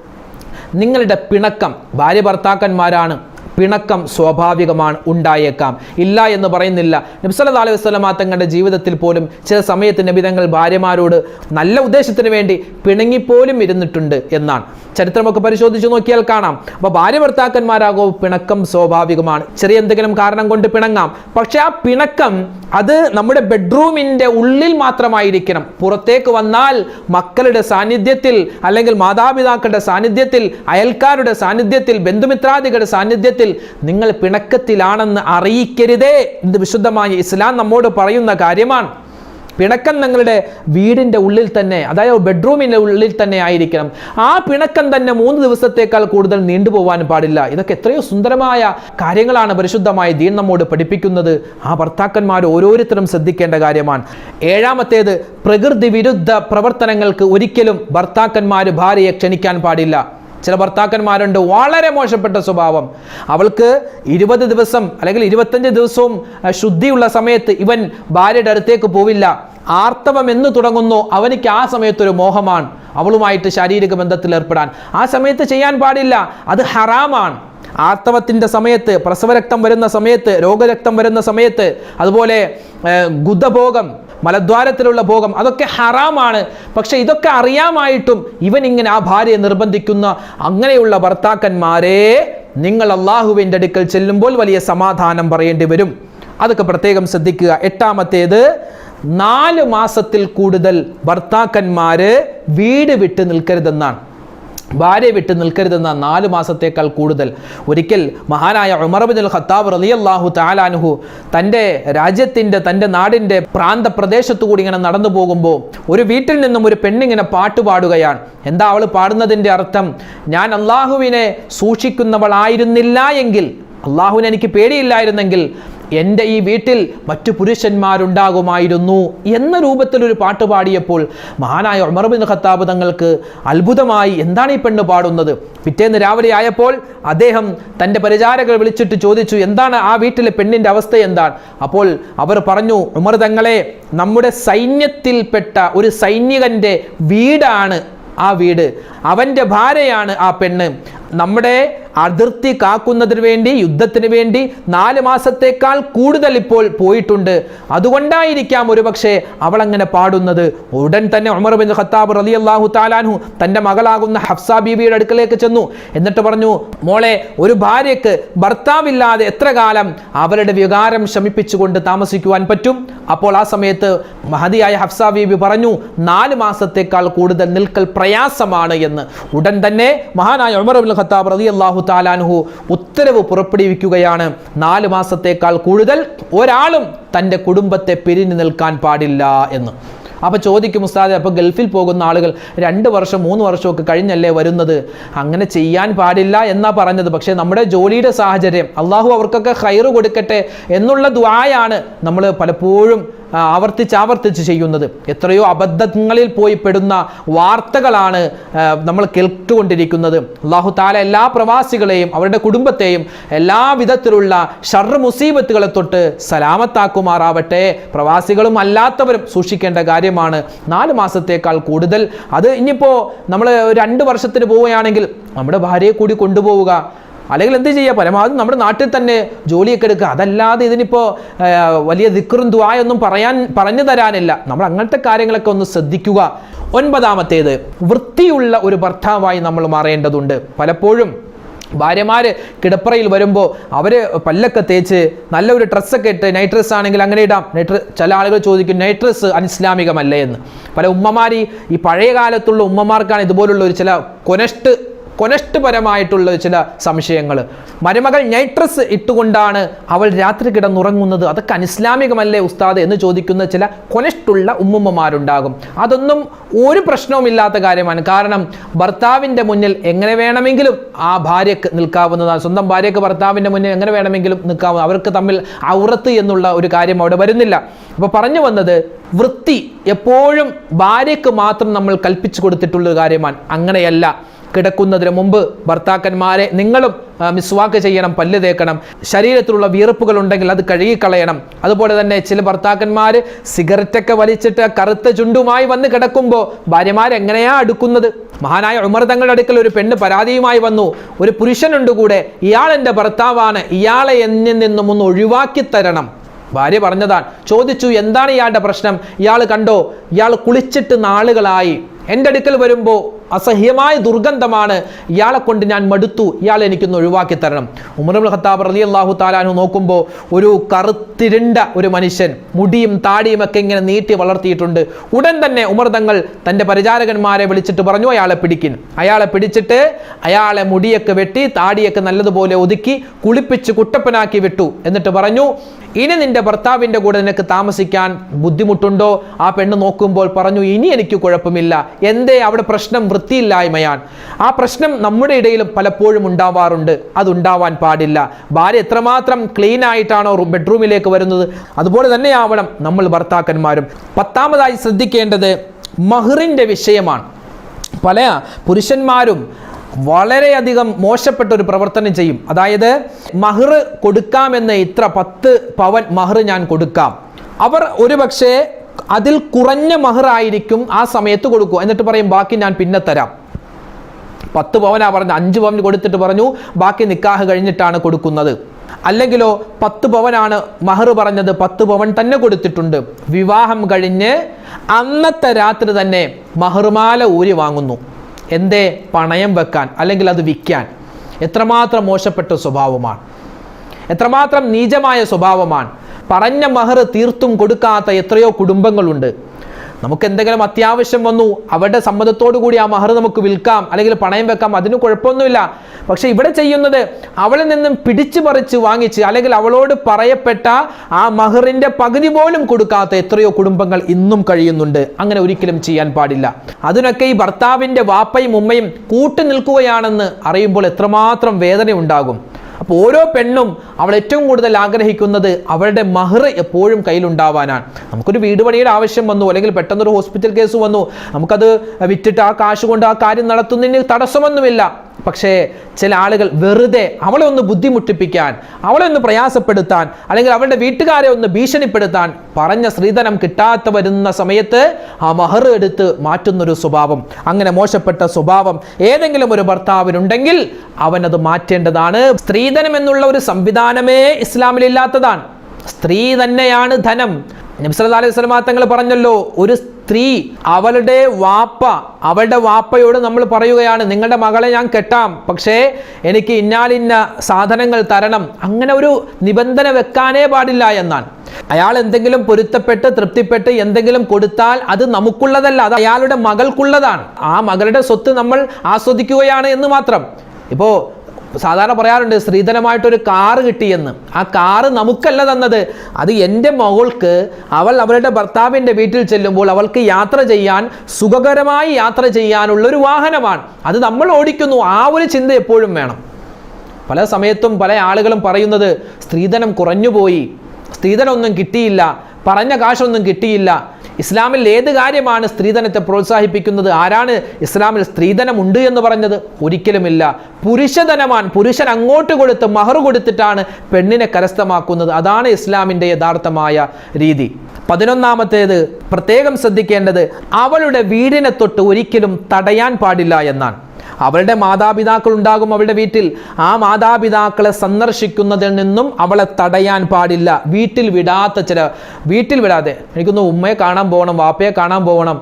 നിങ്ങളുടെ പിണക്കം ഭാര്യ ഭർത്താക്കന്മാരാണ്. പിണക്കം സ്വാഭാവികമാണ് ഉണ്ടായേക്കാം. ഇല്ല എന്ന് പറയുന്നില്ല. നബ്സല്ലാ അലൈഹി വസ്ലമാ തങ്ങളുടെ ജീവിതത്തിൽ പോലും ചില സമയത്ത് നബിതങ്ങൾ ഭാര്യമാരോട് നല്ല ഉദ്ദേശത്തിന് വേണ്ടി പിണങ്ങിപ്പോലും ഇരുന്നിട്ടുണ്ട് എന്നാണ്. ചരിത്രമൊക്കെ പരിശോധിച്ച് നോക്കിയാൽ കാണാം. അപ്പോൾ ഭാര്യ ഭർത്താക്കന്മാരാകോ പിണക്കം സ്വാഭാവികമാണ്. ചെറിയ എന്തെങ്കിലും കാരണം കൊണ്ട് പിണങ്ങാം. പക്ഷെ ആ പിണക്കം അത് നമ്മുടെ ബെഡ്റൂമിന്റെ ഉള്ളിൽ മാത്രമായിരിക്കണം. പുറത്തേക്ക് വന്നാൽ മക്കളുടെ സാന്നിധ്യത്തിൽ അല്ലെങ്കിൽ മാതാപിതാക്കളുടെ സാന്നിധ്യത്തിൽ അയൽക്കാരുടെ സാന്നിധ്യത്തിൽ ബന്ധുമിത്രാദികളുടെ സാന്നിധ്യത്തിൽ നിങ്ങൾ പിണക്കത്തിലാണെന്ന് അറിയിക്കരുതേ ഇത് വിശുദ്ധമായ ഇസ്ലാം നമ്മോട് പറയുന്ന കാര്യമാണ്. പിണക്കം നിങ്ങളുടെ വീടിന്റെ ഉള്ളിൽ തന്നെ അതായത് ബെഡ്റൂമിന്റെ ഉള്ളിൽ തന്നെ ആയിരിക്കണം. ആ പിണക്കം തന്നെ മൂന്ന് ദിവസത്തേക്കാൾ കൂടുതൽ നീണ്ടുപോകാൻ പാടില്ല. ഇതൊക്കെ എത്രയോ സുന്ദരമായ കാര്യങ്ങളാണ് പരിശുദ്ധമായ ദീൻ നമ്മോട് പഠിപ്പിക്കുന്നത്. ആ ഭർത്താക്കന്മാർ ഓരോരുത്തരും ശ്രദ്ധിക്കേണ്ട കാര്യമാണ്. ഏഴാമത്തേത് പ്രകൃതി വിരുദ്ധ പ്രവർത്തനങ്ങൾക്ക് ഒരിക്കലും ഭർത്താക്കന്മാർ ഭാര്യയെ ക്ഷണിക്കാൻ പാടില്ല. ചില ഭർത്താക്കന്മാരുണ്ട്. വളരെ മോശപ്പെട്ട സ്വഭാവം. അവൾക്ക് ഇരുപത് ദിവസം അല്ലെങ്കിൽ ഇരുപത്തഞ്ച് ദിവസവും ശുദ്ധിയുള്ള സമയത്ത് ഇവൻ ഭാര്യയുടെ അടുത്തേക്ക് പോവില്ല. ആർത്തവം എന്ന് തുടങ്ങുന്നു. അവനിക്ക് ആ സമയത്തൊരു മോഹമാണ്. അവളുമായിട്ട് ശാരീരിക ബന്ധത്തിൽ ഏർപ്പെടാൻ. ആ സമയത്ത് ചെയ്യാൻ പാടില്ല. അത് ഹറാമാണ്. ആർത്തവത്തിന്റെ സമയത്ത് പ്രസവരക്തം വരുന്ന സമയത്ത് രോഗരക്തം വരുന്ന സമയത്ത് അതുപോലെ ഗുദഭോഗം മലദ്വാരത്തിലുള്ള ഭോഗം അതൊക്കെ ഹറാമാണ്. പക്ഷെ ഇതൊക്കെ അറിയാമായിട്ടും ഇവൻ ഇങ്ങനെ ആ ഭാര്യയെ നിർബന്ധിക്കുന്ന അങ്ങനെയുള്ള ഭർത്താക്കന്മാരെ നിങ്ങൾ അള്ളാഹുവിന്റെ അടുക്കൽ ചെല്ലുമ്പോൾ വലിയ സമാധാനം പറയേണ്ടി വരും. അതൊക്കെ പ്രത്യേകം ശ്രദ്ധിക്കുക. എട്ടാമത്തേത് നാല് മാസത്തിൽ കൂടുതൽ ഭർത്താക്കന്മാര് വീട് വിട്ട് നിൽക്കരുതെന്നാണ്. ഭാര്യ വിട്ട് നിൽക്കരുതെന്ന നാല് മാസത്തേക്കാൾ കൂടുതൽ. ഒരിക്കൽ മഹാനായ ഉമർബിൻ ഖത്താബ് റളിയല്ലാഹു താലാനുഹു തന്റെ രാജ്യത്തിന്റെ തന്റെ നാടിന്റെ പ്രാന്തപ്രദേശത്തു കൂടി ഇങ്ങനെ നടന്നു പോകുമ്പോൾ ഒരു വീട്ടിൽ നിന്നും ഒരു പെണ്ണിങ്ങനെ പാട്ട് പാടുകയാണ്. എന്താ അവൾ പാടുന്നതിന്റെ അർത്ഥം? ഞാൻ അള്ളാഹുവിനെ സൂക്ഷിക്കുന്നവളായിരുന്നില്ല എങ്കിൽ അള്ളാഹുവിനെ എനിക്ക് പേടിയില്ലായിരുന്നെങ്കിൽ എന്റെ ഈ വീട്ടിൽ മറ്റു പുരുഷന്മാരുണ്ടാകുമായിരുന്നു എന്ന രൂപത്തിൽ ഒരു പാട്ട് പാടിയപ്പോൾ മഹാനായ ഉമർ ബിൻ ഖത്താബ് തങ്ങൾക്ക് അത്ഭുതമായി എന്താണ് ഈ പെണ്ണ് പാടുന്നത്? പിറ്റേന്ന് രാവിലെ ആയപ്പോൾ അദ്ദേഹം തന്റെ പരിചാരകൾ വിളിച്ചിട്ട് ചോദിച്ചു എന്താണ് ആ വീട്ടിലെ പെണ്ണിന്റെ അവസ്ഥ എന്താണ്? അപ്പോൾ അവർ പറഞ്ഞു ഉമർ തങ്ങളെ നമ്മുടെ സൈന്യത്തിൽപ്പെട്ട ഒരു സൈനികന്റെ വീടാണ് ആ വീട്. അവന്റെ ഭാര്യയാണ് ആ പെണ്ണ്. നമ്മുടെ അതിർത്തി കാക്കുന്നതിന് വേണ്ടി യുദ്ധത്തിന് വേണ്ടി നാല് മാസത്തേക്കാൾ കൂടുതൽ ഇപ്പോൾ പോയിട്ടുണ്ട്. അതുകൊണ്ടായിരിക്കാം ഒരുപക്ഷെ അവൾ അങ്ങനെ പാടുന്നത്. ഉടൻ തന്നെ ഉമർ ബിൻ ഖത്താബ് റലി അള്ളാഹു താലാൻഹു തന്റെ മകളാകുന്ന ഹഫ്സ ബീബിയുടെ അടുക്കലേക്ക് ചെന്നു. എന്നിട്ട് പറഞ്ഞു മോളെ ഒരു ഭാര്യയ്ക്ക് ഭർത്താവില്ലാതെ എത്ര കാലം അവരുടെ വികാരം ശമിപ്പിച്ചുകൊണ്ട് താമസിക്കുവാൻ പറ്റും? അപ്പോൾ ആ സമയത്ത് മഹതിയായ ഹഫ്സ ബീബി പറഞ്ഞു നാല് മാസത്തേക്കാൾ കൂടുതൽ നിൽക്കൽ പ്രയാസമാണ് എന്ന്. ഉടൻ തന്നെ മഹാനായ ഉമർ ബിൻ ഖത്താബ് റലി അള്ളാഹു താലാൻഹു ഉത്തരവ് പുറപ്പെടുവിക്കുകയാണ്. നാല് മാസത്തേക്കാൾ കൂടുതൽ ഒരാളും തന്റെ കുടുംബത്തെ പിരിഞ്ഞു നിൽക്കാൻ പാടില്ല എന്ന്. അപ്പോൾ ചോദിക്കും ഉസ്താദെ അപ്പോൾ ഗൾഫിൽ പോകുന്ന ആളുകൾ രണ്ട് വർഷം മൂന്ന് വർഷമൊക്കെ കഴിഞ്ഞല്ലേ വരുന്നത്? അങ്ങനെ ചെയ്യാൻ പാടില്ല എന്നാ പറഞ്ഞത്. പക്ഷേ നമ്മുടെ ജോലിയുടെ സാഹചര്യം അള്ളാഹു അവർക്കൊക്കെ ഹൈറ് കൊടുക്കട്ടെ എന്നുള്ള ദ്വായാണ് നമ്മൾ പലപ്പോഴും ആവർത്തിച്ച് ആവർത്തിച്ച് ചെയ്യുന്നത്. എത്രയോ അബദ്ധങ്ങളിൽ പോയി പെടുന്ന വാർത്തകളാണ് നമ്മൾ കേട്ടുകൊണ്ടിരിക്കുന്നത്. അള്ളാഹു താല എല്ലാ പ്രവാസികളെയും അവരുടെ കുടുംബത്തെയും എല്ലാ വിധത്തിലുള്ള ഷർറ് മുസീബത്തുകളെ തൊട്ട് സലാമത്താക്കുമാറാവട്ടെ. പ്രവാസികളും അല്ലാത്തവരും സൂക്ഷിക്കേണ്ട കാര്യമാണ്. നാല് മാസത്തേക്കാൾ കൂടുതൽ. അത് ഇനിയിപ്പോൾ നമ്മൾ രണ്ട് വർഷത്തിന് പോവുകയാണെങ്കിൽ നമ്മുടെ ഭാര്യയെ കൂടി കൊണ്ടുപോവുക. അല്ലെങ്കിൽ എന്ത് ചെയ്യുക പരമാവധി നമ്മുടെ നാട്ടിൽ തന്നെ ജോലിയൊക്കെ എടുക്കുക. അതല്ലാതെ ഇതിനിപ്പോൾ വലിയ ദിക്കറും ദ്വായൊന്നും പറയാൻ പറഞ്ഞു തരാനില്ല. നമ്മൾ അങ്ങനത്തെ കാര്യങ്ങളൊക്കെ ഒന്ന് ശ്രദ്ധിക്കുക. ഒൻപതാമത്തേത് വൃത്തിയുള്ള ഒരു ഭർത്താവായി നമ്മൾ മാറേണ്ടതുണ്ട്. പലപ്പോഴും ഭാര്യമാർ കിടപ്പറയിൽ വരുമ്പോൾ അവർ പല്ലൊക്കെ തേച്ച് നല്ലൊരു ഡ്രസ്സൊക്കെ ഇട്ട് നൈറ്റ് ഡ്രസ്സ് ആണെങ്കിൽ അങ്ങനെ ഇടാം. നൈറ്റ് ചില ആളുകൾ ചോദിക്കും നൈറ്റ് ഡ്രസ്സ് അനിസ്ലാമികമല്ലേ? എന്ന്. പല ഉമ്മമാർ ഈ പഴയ കാലത്തുള്ള ഉമ്മമാർക്കാണ് ഇതുപോലുള്ള ഒരു ചില കൊനഷ്ട് കൊനഷ്ടപരമായിട്ടുള്ള ചില സംശയങ്ങൾ. മരുമകൾ നൈട്രസ് ഇട്ടുകൊണ്ടാണ് അവൾ രാത്രി കിടന്നുറങ്ങുന്നത്. അതൊക്കെ അനിസ്ലാമികമല്ലേ ഉസ്താദ് എന്ന് ചോദിക്കുന്ന ചില കൊനഷ്ടുള്ള ഉമ്മുമ്മമാരുണ്ടാകും. അതൊന്നും ഒരു പ്രശ്നവുമില്ലാത്ത കാര്യമാണ്. കാരണം ഭർത്താവിന്റെ മുന്നിൽ എങ്ങനെ വേണമെങ്കിലും ആ ഭാര്യക്ക് നിൽക്കാവുന്നതാണ്. സ്വന്തം ഭാര്യക്ക് ഭർത്താവിന്റെ മുന്നിൽ എങ്ങനെ വേണമെങ്കിലും നിൽക്കാവുന്ന അവർക്ക് തമ്മിൽ ഔറത്ത് എന്നുള്ള ഒരു കാര്യം അവിടെ വരുന്നില്ല. അപ്പോൾ പറഞ്ഞു വന്നത് വൃത്തി എപ്പോഴും ഭാര്യക്ക് മാത്രം നമ്മൾ കൽപ്പിച്ചു കൊടുത്തിട്ടുള്ള കാര്യമാണ്. അങ്ങനെയല്ല. കിടക്കുന്നതിന് മുമ്പ് ഭർത്താക്കന്മാരെ നിങ്ങളും മിസ്വാക്ക് ചെയ്യണം പല്ല് തേക്കണം ശരീരത്തിലുള്ള വിയർപ്പുകൾ ഉണ്ടെങ്കിൽ അത് കഴുകിക്കളയണം. അതുപോലെ തന്നെ ചില ഭർത്താക്കന്മാർ സിഗരറ്റൊക്കെ വലിച്ചിട്ട് കറുത്ത ചുണ്ടുമായി വന്ന് കിടക്കുമ്പോൾ ഭാര്യമാരെങ്ങനെയാ അടുക്കുന്നത്? മഹാനായ ഉമർ തങ്ങളുടെ അടുക്കൽ ഒരു പെണ്ണ് പരാതിയുമായി വന്നു. ഒരു പുരുഷനുണ്ട് കൂടെ ഇയാൾ എന്റെ ഭർത്താവാണ് ഇയാളെ എന്നിൽ നിന്നും ഒന്ന് ഒഴിവാക്കി തരണം. ഭാര്യ പറഞ്ഞതാണ് ചോദിച്ചു എന്താണ് ഇയാളുടെ പ്രശ്നം? ഇയാൾ കണ്ടോ ഇയാൾ കുളിച്ചിട്ട് നാളുകളായി. എന്റെ അടുക്കൽ വരുമ്പോൾ അസഹ്യമായ ദുർഗന്ധമാണ് ഇയാളെ കൊണ്ട് ഞാൻ മടുത്തു. ഇയാൾ എനിക്കൊന്ന് ഒഴിവാക്കി തരണം. ഉമറുൽ ഖത്താബ് റലി അള്ളാഹു താലാനു നോക്കുമ്പോൾ ഒരു കറുത്തിരണ്ട ഒരു മനുഷ്യൻ മുടിയും താടിയും ഒക്കെ ഇങ്ങനെ നീട്ടി വളർത്തിയിട്ടുണ്ട്. ഉടൻ തന്നെ ഉമർ തങ്ങൾ തന്റെ പരിചാരകന്മാരെ വിളിച്ചിട്ട് പറഞ്ഞു അയാളെ പിടിക്കിൻ. അയാളെ പിടിച്ചിട്ട് അയാളെ മുടിയൊക്കെ വെട്ടി താടിയൊക്കെ നല്ലതുപോലെ ഒതുക്കി കുളിപ്പിച്ച് കുട്ടപ്പനാക്കി വിട്ടു. എന്നിട്ട് പറഞ്ഞു ഇനി നിന്റെ ഭർത്താവിന്റെ കൂടെ നിനക്ക് താമസിക്കാൻ ബുദ്ധിമുട്ടുണ്ടോ? ആ പെണ്ണ് നോക്കുമ്പോൾ പറഞ്ഞു ഇനി എനിക്ക് കുഴപ്പമില്ല. എന്തേ അവിടെ പ്രശ്നം? വൃത്തിയില്ലായ്മയാണ് ആ പ്രശ്നം നമ്മുടെ ഇടയിലും പലപ്പോഴും ഉണ്ടാവാറുണ്ട്. അതുണ്ടാവാൻ പാടില്ല. ഭാര്യ എത്രമാത്രം ക്ലീൻ ആയിട്ടാണോ ബെഡ്റൂമിലേക്ക് വരുന്നത്? അതുപോലെ തന്നെയാവണം നമ്മൾ ഭർത്താക്കന്മാരും. പത്താമതായി ശ്രദ്ധിക്കേണ്ടത് മഹറിന്റെ വിഷയമാണ്. പല പുരുഷന്മാരും വളരെയധികം മോശപ്പെട്ട ഒരു പ്രവർത്തനം ചെയ്യും. അതായത് മഹർ കൊടുക്കാമെന്ന് ഇത്ര പത്ത് പവൻ മഹർ ഞാൻ കൊടുക്കാം. അവർ ഒരു പക്ഷേ അതിൽ കുറഞ്ഞ മഹറായിരിക്കും ആ സമയത്ത് കൊടുക്കൂ എന്നിട്ട് പറയും ബാക്കി ഞാൻ പിന്നെ തരാം. പത്ത് പവനാ പറഞ്ഞു അഞ്ച് പവൻ കൊടുത്തിട്ട് പറഞ്ഞു ബാക്കി നിക്കാഹ് കഴിഞ്ഞിട്ടാണ് കൊടുക്കുന്നത്. അല്ലെങ്കിലോ പത്ത് പവനാണ് മഹർ പറഞ്ഞത് പത്ത് പവൻ തന്നെ കൊടുത്തിട്ടുണ്ട്. വിവാഹം കഴിഞ്ഞ് അന്നത്തെ രാത്രി തന്നെ മഹർമാല ഊരി വാങ്ങുന്നു. എന്തേ? പണയം വെക്കാൻ അല്ലെങ്കിൽ അത് വിൽക്കാൻ. എത്രമാത്രം മോശപ്പെട്ട സ്വഭാവമാണ്. എത്രമാത്രം നീചമായ സ്വഭാവമാണ്. പറഞ്ഞ മഹർ തീർത്തും കൊടുക്കാത്ത എത്രയോ കുടുംബങ്ങളുണ്ട്. നമുക്ക് എന്തെങ്കിലും അത്യാവശ്യം വന്നു അവരുടെ സമ്മതത്തോടു കൂടി ആ മഹർ നമുക്ക് വിൽക്കാം അല്ലെങ്കിൽ പണയം വെക്കാം അതിന് കുഴപ്പമൊന്നുമില്ല. പക്ഷെ ഇവിടെ ചെയ്യുന്നത് അവളിൽ നിന്നും പിടിച്ചു പറിച്ച് വാങ്ങിച്ച് അല്ലെങ്കിൽ അവളോട് പറയപ്പെട്ട ആ മഹറിന്റെ പകുതി പോലും കൊടുക്കാത്ത എത്രയോ കുടുംബങ്ങൾ ഇന്നും കഴിയുന്നുണ്ട്. അങ്ങനെ ഒരിക്കലും ചെയ്യാൻ പാടില്ല. അതിനൊക്കെ ഈ ഭർത്താവിന്റെ വാപ്പയും ഉമ്മയും കൂട്ടു നിൽക്കുകയാണെന്ന് അറിയുമ്പോൾ എത്രമാത്രം വേദന ഉണ്ടാകും അപ്പോൾ ഓരോ പെണ്ണും അവൾ ഏറ്റവും കൂടുതൽ ആഗ്രഹിക്കുന്നത് അവളുടെ മഹർ എപ്പോഴും കയ്യിലുണ്ടാവാനാണ്. നമുക്കൊരു വീട് പണിയുടെ ആവശ്യം വന്നു അല്ലെങ്കിൽ പെട്ടെന്നൊരു ഹോസ്പിറ്റൽ കേസ് വന്നു നമുക്കത് വിറ്റിട്ട് ആ കാശ് കൊണ്ട് ആ കാര്യം നടത്തുന്നതിന് തടസ്സമൊന്നുമില്ല. പക്ഷേ ചില ആളുകൾ വെറുതെ അവളെ ഒന്ന് ബുദ്ധിമുട്ടിപ്പിക്കാൻ അവളെ ഒന്ന് പ്രയാസപ്പെടുത്താൻ അല്ലെങ്കിൽ അവളുടെ വീട്ടുകാരെ ഒന്ന് ഭീഷണിപ്പെടുത്താൻ പറഞ്ഞ സ്ത്രീധനം കിട്ടാത്ത വരുന്ന സമയത്ത് ആ മഹർ എടുത്ത് മാറ്റുന്നൊരു സ്വഭാവം അങ്ങനെ മോശപ്പെട്ട സ്വഭാവം ഏതെങ്കിലും ഒരു ഭർത്താവിനുണ്ടെങ്കിൽ അവനത് മാറ്റേണ്ടതാണ്. സ്ത്രീധനം എന്നുള്ള ഒരു സംവിധാനമേ ഇസ്ലാമിലില്ലാത്തതാണ്. സ്ത്രീ തന്നെയാണ് ധനം. നബ്സല്ലാ അലൈഹി തങ്ങൾ പറഞ്ഞല്ലോ ഒരു സ്ത്രീ അവളുടെ വാപ്പ അവളുടെ വാപ്പയോട് നമ്മൾ പറയുകയാണ് നിങ്ങളുടെ മകളെ ഞാൻ കെട്ടാം പക്ഷേ എനിക്ക് ഇന്നാലിന്ന സാധനങ്ങൾ തരണം. അങ്ങനെ ഒരു നിബന്ധന വെക്കാനേ പാടില്ല എന്നാണ്. അയാൾ എന്തെങ്കിലും പൊരുത്തപ്പെട്ട് തൃപ്തിപ്പെട്ട് എന്തെങ്കിലും കൊടുത്താൽ അത് നമുക്കുള്ളതല്ല അത് അയാളുടെ മകൾക്കുള്ളതാണ്. ആ മകളുടെ സ്വത്ത് നമ്മൾ ആസ്വദിക്കുകയാണ് എന്ന് മാത്രം. ഇപ്പോൾ സാധാരണ പറയാറുണ്ട് സ്ത്രീധനമായിട്ടൊരു കാറ് കിട്ടിയെന്ന്. ആ കാറ് നമുക്കല്ല തന്നത്. അത് എന്റെ മകൾക്ക് അവൾ അവളുടെ ഭർത്താവിന്റെ വീട്ടിൽ ചെല്ലുമ്പോൾ അവൾക്ക് യാത്ര ചെയ്യാൻ സുഖകരമായി യാത്ര ചെയ്യാനുള്ള ഒരു വാഹനമാണ്. അത് നമ്മൾ ഓടിക്കുന്നു. ആ ഒരു ചിന്ത എപ്പോഴും വേണം. പല സമയത്തും പല ആളുകളും പറയുന്നത് സ്ത്രീധനം കുറഞ്ഞുപോയി. സ്ത്രീധനമൊന്നും കിട്ടിയില്ല. പറഞ്ഞ കാശൊന്നും കിട്ടിയില്ല. ഇസ്ലാമിൽ ഏത് കാര്യമാണ് സ്ത്രീധനത്തെ പ്രോത്സാഹിപ്പിക്കുന്നത്? ആരാണ് ഇസ്ലാമിൽ സ്ത്രീധനം ഉണ്ട് എന്ന് പറഞ്ഞത്? ഒരിക്കലുമില്ല. പുരുഷധനമാണ്. പുരുഷൻ അങ്ങോട്ട് കൊടുത്ത് മഹർ കൊടുത്തിട്ടാണ് പെണ്ണിനെ കരസ്ഥമാക്കുന്നത്. അതാണ് ഇസ്ലാമിന്റെ യഥാർത്ഥമായ രീതി. പതിനൊന്നാമത്തേത് പ്രത്യേകം ശ്രദ്ധിക്കേണ്ടത് അവളുടെ വീടിനെ തൊട്ട് ഒരിക്കലും തടയാൻ പാടില്ല എന്നാണ്. അവളുടെ മാതാപിതാക്കൾ ഉണ്ടാകും അവളുടെ വീട്ടിൽ. ആ മാതാപിതാക്കളെ സന്ദർശിക്കുന്നതിൽ നിന്നും അവളെ തടയാൻ പാടില്ല. വീട്ടിൽ വിടാത്ത ചില വീട്ടിൽ വിടാതെ. എനിക്കൊന്ന് ഉമ്മയെ കാണാൻ പോകണം വാപ്പയെ കാണാൻ പോകണം.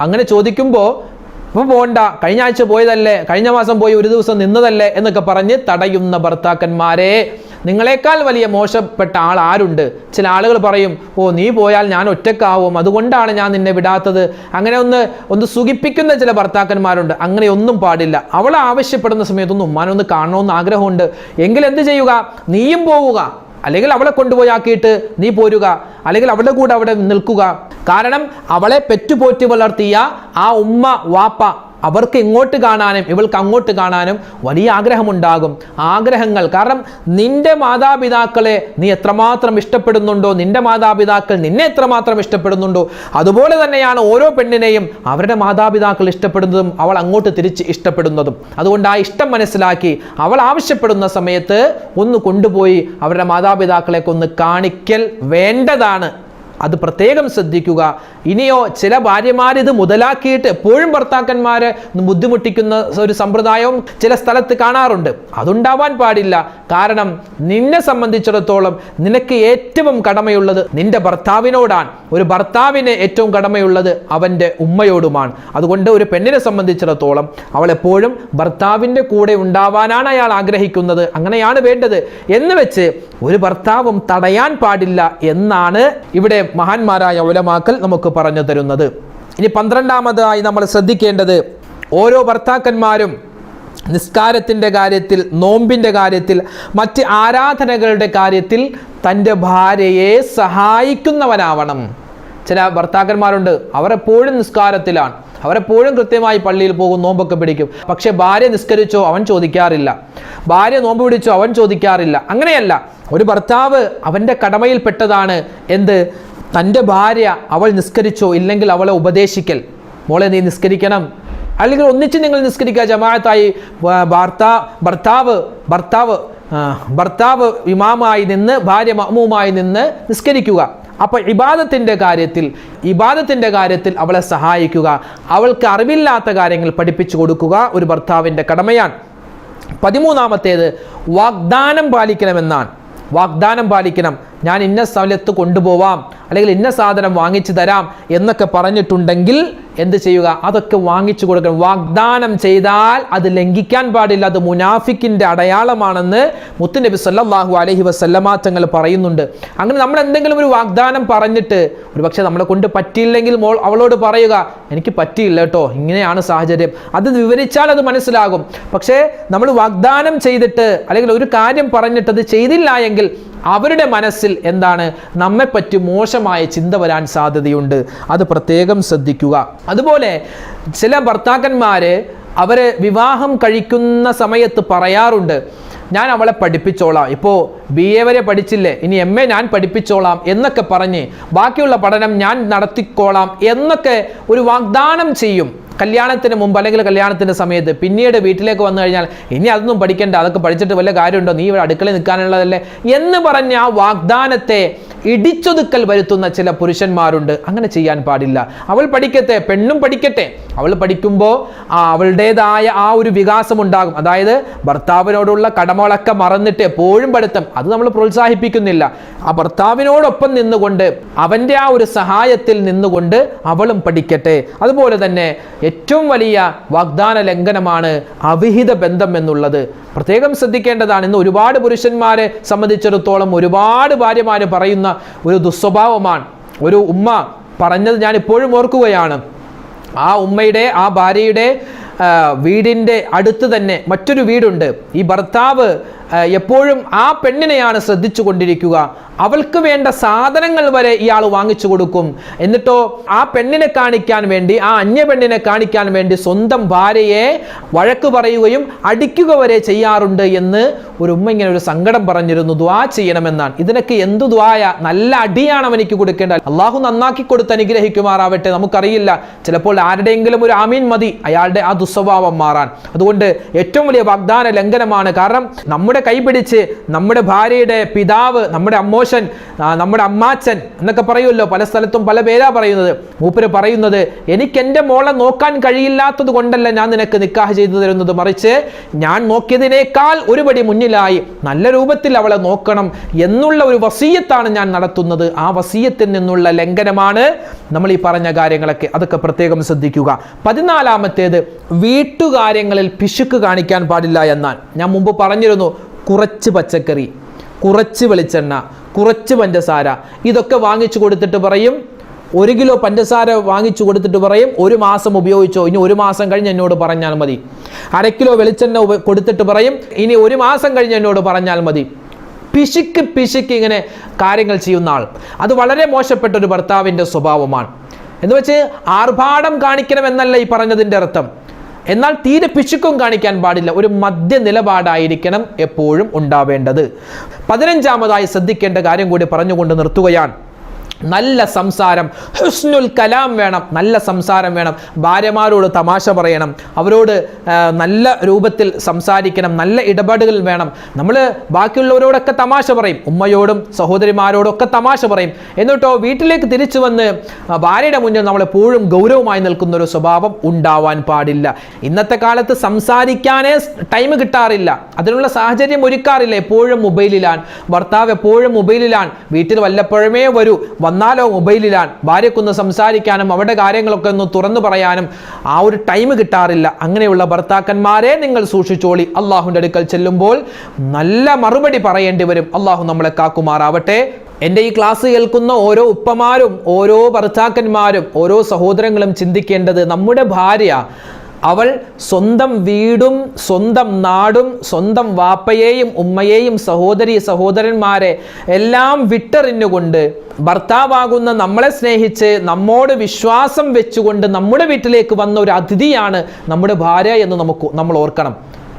അങ്ങനെ ചോദിക്കുമ്പോൾ ഇപ്പം പോകണ്ട കഴിഞ്ഞ ആഴ്ച പോയതല്ലേ കഴിഞ്ഞ മാസം പോയി ഒരു ദിവസം നിന്നതല്ലേ? എന്നൊക്കെ പറഞ്ഞ് തടയുന്ന ഭർത്താക്കന്മാരെ. നിങ്ങളെക്കാൾ വലിയ മോശപ്പെട്ട ആൾ ആരുണ്ട്? ചില ആളുകൾ പറയും ഓ നീ പോയാൽ ഞാൻ ഒറ്റക്കാവും അതുകൊണ്ടാണ് ഞാൻ നിന്നെ വിടാത്തത്. അങ്ങനെ ഒന്ന് ഒന്ന് സുഖിപ്പിക്കുന്ന ചില ഭർത്താക്കന്മാരുണ്ട്. അങ്ങനെ ഒന്നും പാടില്ല. അവൾ ആവശ്യപ്പെടുന്ന സമയത്തൊന്നും ഉമ്മാനൊന്ന് കാണണമെന്ന് ആഗ്രഹമുണ്ട്. എങ്കിൽ എന്ത് ചെയ്യുക? നീയും പോവുക. അല്ലെങ്കിൽ അവളെ കൊണ്ടുപോയി ആക്കിയിട്ട് നീ പോരുക. അല്ലെങ്കിൽ അവളുടെ കൂടെ അവിടെ നിൽക്കുക. കാരണം അവളെ പെറ്റുപോറ്റി വളർത്തിയ ആ ഉമ്മ വാപ്പ അവർക്ക് ഇങ്ങോട്ട് കാണാനും ഇവൾക്ക് അങ്ങോട്ട് കാണാനും വലിയ ആഗ്രഹമുണ്ടാകും. ആഗ്രഹങ്ങൾ കാരണം നിന്റെ മാതാപിതാക്കളെ നീ എത്രമാത്രം ഇഷ്ടപ്പെടുന്നുണ്ടോ നിന്റെ മാതാപിതാക്കൾ നിന്നെ എത്രമാത്രം ഇഷ്ടപ്പെടുന്നുണ്ടോ അതുപോലെ തന്നെയാണ് ഓരോ പെണ്ണിനെയും അവരുടെ മാതാപിതാക്കൾ ഇഷ്ടപ്പെടുന്നതും അവൾ അങ്ങോട്ട് തിരിച്ച് ഇഷ്ടപ്പെടുന്നതും. അതുകൊണ്ട് ആ ഇഷ്ടം മനസ്സിലാക്കി അവൾ ആവശ്യപ്പെടുന്ന സമയത്ത് ഒന്ന് കൊണ്ടുപോയി അവരുടെ മാതാപിതാക്കളെ ഒന്ന് കാണിക്കൽ വേണ്ടതാണ്. അത് പ്രത്യേകം ശ്രദ്ധിക്കുക. ഇനിയോ ചില ഭാര്യമാർ ഇത് മുതലാക്കിയിട്ട് എപ്പോഴും ഭർത്താക്കന്മാരെ ബുദ്ധിമുട്ടിക്കുന്ന ഒരു സമ്പ്രദായവും ചില സ്ഥലത്ത് കാണാറുണ്ട്. അതുണ്ടാവാൻ പാടില്ല. കാരണം നിന്നെ സംബന്ധിച്ചിടത്തോളം നിനക്ക് ഏറ്റവും കടമയുള്ളത് നിന്റെ ഭർത്താവിനോടാണ്. ഒരു ഭർത്താവിന് ഏറ്റവും കടമയുള്ളത് അവന്റെ ഉമ്മയോടുമാണ്. അതുകൊണ്ട് ഒരു പെണ്ണിനെ സംബന്ധിച്ചിടത്തോളം അവൾ എപ്പോഴും ഭർത്താവിന്റെ കൂടെ ഉണ്ടാവാനാണ് അയാൾ ആഗ്രഹിക്കുന്നത്. അങ്ങനെയാണ് വേണ്ടത്. എന്ന് വെച്ച് ഒരു ഭർത്താവും തടയാൻ പാടില്ല എന്നാണ് ഇവിടെ മഹാന്മാരായ ഉലമാക്കൽ നമുക്ക് പറഞ്ഞു തരുന്നത്. ഇനി പന്ത്രണ്ടാമതായി നമ്മൾ ശ്രദ്ധിക്കേണ്ടത് ഓരോ ഭർത്താക്കന്മാരും നിസ്കാരത്തിന്റെ കാര്യത്തിൽ നോമ്പിന്റെ കാര്യത്തിൽ മറ്റ് ആരാധനകളുടെ കാര്യത്തിൽ തന്റെ ഭാര്യയെ സഹായിക്കുന്നവനാവണം. ചില ഭർത്താക്കന്മാരുണ്ട് അവരെപ്പോഴും നിസ്കാരത്തിലാണ്. അവരെപ്പോഴും കൃത്യമായി പള്ളിയിൽ പോകും നോമ്പൊക്കെ പിടിക്കും. പക്ഷെ ഭാര്യ നിസ്കരിച്ചോ അവൻ ചോദിക്കാറില്ല. ഭാര്യ നോമ്പ് പിടിച്ചോ അവൻ ചോദിക്കാറില്ല. അങ്ങനെയല്ല ഒരു ഭർത്താവ് അവന്റെ കടമയിൽപ്പെട്ടതാണ് എന്ത്? തന്റെ ഭാര്യ അവൾ നിസ്കരിച്ചോ ഇല്ലെങ്കിൽ അവളെ ഉപദേശിക്കൽ. മോളെ നീ നിസ്കരിക്കണം. അല്ലെങ്കിൽ ഒന്നിച്ച് നിങ്ങൾ നിസ്കരിക്കുക. ജമാഅത്തായി ഭർത്താ ഭർത്താവ് ഭർത്താവ് ഭർത്താവ് ഇമാമായി നിന്ന് ഭാര്യ മഹ്മൂമായി നിന്ന് നിസ്കരിക്കുക. അപ്പോൾ ഇബാദത്തിന്റെ കാര്യത്തിൽ ഇബാദത്തിന്റെ കാര്യത്തിൽ അവളെ സഹായിക്കുക. അവൾക്ക് അറിവില്ലാത്ത കാര്യങ്ങൾ പഠിപ്പിച്ചു കൊടുക്കുക ഒരു ഭർത്താവിന്റെ കടമയാണ്. പതിമൂന്നാമത്തേത് വാഗ്ദാനം പാലിക്കണമെന്നാണ്. വാഗ്ദാനം പാലിക്കണം. ഞാൻ ഇന്ന സ്ഥലത്ത് കൊണ്ടുപോവാം അല്ലെങ്കിൽ ഇന്ന സാധനം വാങ്ങിച്ചു തരാം എന്നൊക്കെ പറഞ്ഞിട്ടുണ്ടെങ്കിൽ എന്ത് ചെയ്യുക? അതൊക്കെ വാങ്ങിച്ചു കൊടുക്കണം. വാഗ്ദാനം ചെയ്താൽ അത് ലംഘിക്കാൻ പാടില്ല. അത് മുനാഫിക്കിന്റെ അടയാളമാണെന്ന് മുത്തുനബി സല്ലല്ലാഹു അലൈഹി വസല്ലമ തങ്ങൾ പറയുന്നുണ്ട്. അങ്ങനെ നമ്മൾ എന്തെങ്കിലും ഒരു വാഗ്ദാനം പറഞ്ഞിട്ട് ഒരു പക്ഷേ നമ്മളെ കൊണ്ട് പറ്റിയില്ലെങ്കിൽ മോൾ അവളോട് പറയുക എനിക്ക് പറ്റിയില്ല കേട്ടോ ഇങ്ങനെയാണ് സാഹചര്യം. അത് വിവരിച്ചാൽ അത് മനസ്സിലാകും. പക്ഷേ നമ്മൾ വാഗ്ദാനം ചെയ്തിട്ട് അല്ലെങ്കിൽ ഒരു കാര്യം പറഞ്ഞിട്ട് അത് ചെയ്തില്ല എങ്കിൽ അവരുടെ മനസ്സിൽ എന്താണ് നമ്മെപ്പറ്റി മോശമായ ചിന്ത വരാൻ സാധ്യതയുണ്ട്. അത് പ്രത്യേകം ശ്രദ്ധിക്കുക. അതുപോലെ ചില ഭർത്താക്കന്മാർ അവരെ വിവാഹം കഴിക്കുന്ന സമയത്ത് പറയാറുണ്ട് ഞാൻ അവളെ പഠിപ്പിച്ചോളാം. ഇപ്പോൾ ബി എ വരെ പഠിച്ചില്ലേ? ഇനി എം എ ഞാൻ പഠിപ്പിച്ചോളാം എന്നൊക്കെ പറഞ്ഞ് ബാക്കിയുള്ള പഠനം ഞാൻ നടത്തിക്കോളാം എന്നൊക്കെ ഒരു വാഗ്ദാനം ചെയ്യും. കല്യാണത്തിന് മുമ്പ് അല്ലെങ്കിൽ കല്യാണത്തിന്റെ സമയത്ത് പിന്നീട് വീട്ടിലേക്ക് വന്നു കഴിഞ്ഞാൽ ഇനി അതൊന്നും പഠിക്കേണ്ട അതൊക്കെ പഠിച്ചിട്ട് വല്ല കാര്യമുണ്ടോ? നീ ഇവിടെ അടുക്കളയിൽ നിൽക്കാനുള്ളതല്ലേ? എന്ന് പറഞ്ഞ ആ വാഗ്ദാനത്തെ ഇടിച്ചൊതുക്കൽ വരുത്തുന്ന ചില പുരുഷന്മാരുണ്ട്. അങ്ങനെ ചെയ്യാൻ പാടില്ല. അവൾ പഠിക്കട്ടെ പെണ്ണും പഠിക്കട്ടെ. അവൾ പഠിക്കുമ്പോൾ അവളുടേതായ ആ ഒരു വികാസം ഉണ്ടാകും. അതായത് ഭർത്താവിനോടുള്ള കടമകളൊക്കെ മറന്നിട്ട് എപ്പോഴും പഠിത്തം. അത് നമ്മൾ പ്രോത്സാഹിപ്പിക്കുന്നില്ല. ആ ഭർത്താവിനോടൊപ്പം നിന്നുകൊണ്ട് അവന്റെ ആ ഒരു സഹായത്തിൽ നിന്നുകൊണ്ട് അവളും പഠിക്കട്ടെ. അതുപോലെ തന്നെ ഏറ്റവും വലിയ വാഗ്ദാന ലംഘനമാണ് അവിഹിത ബന്ധം എന്നുള്ളത്. പ്രത്യേകം ശ്രദ്ധിക്കേണ്ടതാണ്. ഇന്ന് ഒരുപാട് പുരുഷന്മാരെ സംബന്ധിച്ചിടത്തോളം ഒരുപാട് ഭാര്യമാര് പറയുന്ന ഒരു ദുസ്വഭാവമാണ്. ഒരു ഉമ്മ പറഞ്ഞത് ഞാൻ ഇപ്പോഴും ഓർക്കുകയാണ്. ആ ഉമ്മയുടെ ആ ഭാര്യയുടെ വീടിന്റെ അടുത്ത് തന്നെ മറ്റൊരു വീടുണ്ട്. ഈ ഭർത്താവ് എപ്പോഴും ആ പെണ്ണിനെയാണ് ശ്രദ്ധിച്ചു കൊണ്ടിരിക്കുക അവൾക്ക് വേണ്ട സാധനങ്ങൾ വരെ ഇയാൾ വാങ്ങിച്ചു കൊടുക്കും. എന്നിട്ടോ ആ പെണ്ണിനെ കാണിക്കാൻ വേണ്ടി ആ അന്യ പെണ്ണിനെ കാണിക്കാൻ വേണ്ടി സ്വന്തം ഭാര്യയെ വഴക്ക് പറയുകയും അടിക്കുക വരെ ചെയ്യാറുണ്ട് എന്ന് ഒരു ഉമ്മ ഇങ്ങനെ ഒരു സങ്കടം പറഞ്ഞിരുന്നു. ദ്വാ ചെയ്യണമെന്നാണ്. ഇതിനൊക്കെ എന്തു ദ്വായ നല്ല അടിയാണ് അവനിക്ക് കൊടുക്കേണ്ടത്. അള്ളാഹു നന്നാക്കി കൊടുത്ത് അനുഗ്രഹിക്കുമാറാവട്ടെ. നമുക്കറിയില്ല. ചിലപ്പോൾ ആരുടെയെങ്കിലും ഒരു ആമീൻ മതി. അയാളുടെ ആ ദുസ്വഭാവം മാറാൻ. അതുകൊണ്ട് ഏറ്റവും വലിയ വാഗ്ദാന ലംഘനമാണ്. കാരണം നമ്മുടെ കൈ പിടിച്ച് നമ്മുടെ ഭാര്യയുടെ പിതാവ് നമ്മുടെ അമ്മോശൻ നമ്മുടെ അമ്മാച്ചൻ എന്നൊക്കെ പറയുമല്ലോ പല സ്ഥലത്തും പല പേരാ പറയുന്നത്. മൂപ്പര് പറയുന്നത് എനിക്ക് എന്റെ മോളെ നോക്കാൻ കഴിയില്ലാത്തത് കൊണ്ടല്ല ഞാൻ നിനക്ക് നിക്കാഹ് ചെയ്തു തരുന്നത്. മറിച്ച് ഞാൻ നോക്കിയതിനേക്കാൾ ഒരുപടി മുന്നിലായി നല്ല രൂപത്തിൽ അവളെ നോക്കണം എന്നുള്ള ഒരു വസീയത്താണ് ഞാൻ നടത്തുന്നത്. ആ വസീയത്തിൽ നിന്നുള്ള ലംഘനമാണ് നമ്മൾ ഈ പറഞ്ഞ കാര്യങ്ങളൊക്കെ. അതൊക്കെ പ്രത്യേകം ശ്രദ്ധിക്കുക. പതിനാലാമത്തേത് വീട്ടുകാര്യങ്ങളിൽ പിശുക്ക് കാണിക്കാൻ പാടില്ല എന്നാൽ ഞാൻ മുമ്പ് പറഞ്ഞിരുന്നു കുറച്ച് പച്ചക്കറി കുറച്ച് വെളിച്ചെണ്ണ കുറച്ച് പഞ്ചസാര ഇതൊക്കെ വാങ്ങിച്ചു കൊടുത്തിട്ട് പറയും. ഒരു കിലോ പഞ്ചസാര വാങ്ങിച്ചു കൊടുത്തിട്ട് പറയും. ഒരു മാസം ഉപയോഗിച്ചോ ഇനി ഒരു മാസം കഴിഞ്ഞ് എന്നോട് പറഞ്ഞാൽ മതി. അര കിലോ വെളിച്ചെണ്ണ കൊടുത്തിട്ട് പറയും. ഇനി ഒരു മാസം കഴിഞ്ഞ് എന്നോട് പറഞ്ഞാൽ മതി. പിശുക്ക് പിശുക്ക് ഇങ്ങനെ കാര്യങ്ങൾ ചെയ്യുന്ന ആൾ. അത് വളരെ മോശപ്പെട്ട ഒരു ഭർത്താവിന്റെ സ്വഭാവമാണ്. എന്ന് വെച്ച് ആർഭാടം കാണിക്കണമെന്നല്ല ഈ പറഞ്ഞതിന്റെ അർത്ഥം. എന്നാൽ തീരെ പിശുക്കും കാണിക്കാൻ പാടില്ല. ഒരു മധ്യ നിലപാടായിരിക്കണം എപ്പോഴും ഉണ്ടാവേണ്ടത്. പതിനഞ്ചാമതായി ശ്രദ്ധിക്കേണ്ട കാര്യം കൂടി പറഞ്ഞുകൊണ്ട് നിർത്തുകയാണ്. നല്ല സംസാരം ഹുസ്നുൽ കലാം വേണം നല്ല സംസാരം വേണം. ഭാര്യമാരോട് തമാശ പറയണം അവരോട് നല്ല രൂപത്തിൽ സംസാരിക്കണം നല്ല ഇടപാടുകൾ വേണം. നമ്മൾ ബാക്കിയുള്ളവരോടൊക്കെ തമാശ പറയും ഉമ്മയോടും സഹോദരിമാരോടൊക്കെ തമാശ പറയും. എന്നിട്ടോ വീട്ടിലേക്ക് തിരിച്ചു വന്ന് ഭാര്യയുടെ മുന്നിൽ നമ്മൾ എപ്പോഴും ഗൗരവമായി നിൽക്കുന്ന ഒരു സ്വഭാവം ഉണ്ടാവാൻ പാടില്ല. ഇന്നത്തെ കാലത്ത് സംസാരിക്കാനേ ടൈം കിട്ടാറില്ല. അതിനുള്ള സാഹചര്യം ഒരുക്കാറില്ല. എപ്പോഴും മൊബൈലിലാണ്. ഭർത്താവ് എപ്പോഴും മൊബൈലിലാണ്. വീട്ടിൽ വല്ലപ്പോഴുമേ വരൂ. വന്നാലോ മൊബൈലിലാണ് ഭാര്യക്കൊന്ന് സംസാരിക്കാനും അവരുടെ കാര്യങ്ങളൊക്കെ ഒന്ന് തുറന്നു പറയാനും ആ ഒരു ടൈം കിട്ടാറില്ല. അങ്ങനെയുള്ള ഭർത്താക്കന്മാരെ നിങ്ങൾ സൂക്ഷിച്ചോളി. അള്ളാഹുവിന്റെ അടുക്കൽ ചെല്ലുമ്പോൾ നല്ല മറുപടി പറയേണ്ടി വരും. അള്ളാഹു നമ്മളെ കാക്കുമാറാവട്ടെ. എന്റെ ഈ ക്ലാസ് കേൾക്കുന്ന ഓരോ ഉപ്പമാരും ഓരോ ഭർത്താക്കന്മാരും ഓരോ സഹോദരങ്ങളും ചിന്തിക്കേണ്ടത് നമ്മുടെ ഭാര്യ അവൾ സ്വന്തം വീടും സ്വന്തം നാടും സ്വന്തം വാപ്പയെയും ഉമ്മയെയും സഹോദരി സഹോദരന്മാരെ എല്ലാം വിട്ടെറിഞ്ഞുകൊണ്ട് ഭർത്താവാകുന്ന നമ്മളെ സ്നേഹിച്ച് നമ്മോട് വിശ്വാസം വെച്ചുകൊണ്ട് നമ്മുടെ വീട്ടിലേക്ക് വന്ന ഒരു അതിഥിയാണ് നമ്മുടെ ഭാര്യ എന്ന് നമുക്ക് നമ്മൾ ഓർക്കണം.